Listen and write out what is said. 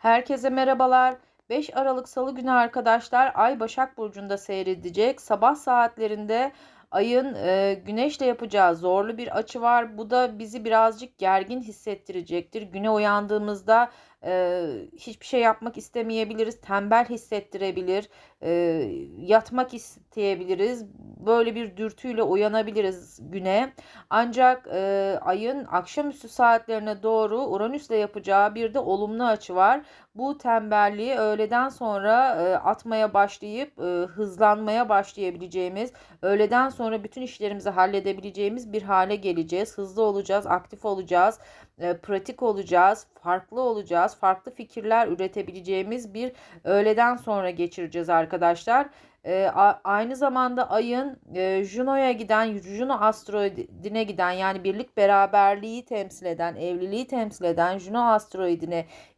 Herkese merhabalar. 5 Aralık Salı günü arkadaşlar Ay Başak Burcu'nda seyredecek. Sabah saatlerinde Ayın e, güneşle yapacağı zorlu bir açı var. Bu da bizi birazcık gergin hissettirecektir. Güne uyandığımızda e, hiçbir şey yapmak istemeyebiliriz. Tembel hissettirebilir. E, yatmak isteyebiliriz. Böyle bir dürtüyle uyanabiliriz güne. Ancak e, ayın akşamüstü saatlerine doğru Uranüs'le yapacağı bir de olumlu açı var. Bu tembelliği öğleden sonra e, atmaya başlayıp e, hızlanmaya başlayabileceğimiz, öğleden sonra bütün işlerimizi halledebileceğimiz bir hale geleceğiz. Hızlı olacağız, aktif olacağız, e, pratik olacağız, farklı olacağız, farklı fikirler üretebileceğimiz bir öğleden sonra geçireceğiz arkadaşlar. E, a, aynı zamanda ayın e, Juno'ya giden, Juno asteroidine giden yani birlik beraberliği temsil eden, evliliği temsil eden Juno asteroidine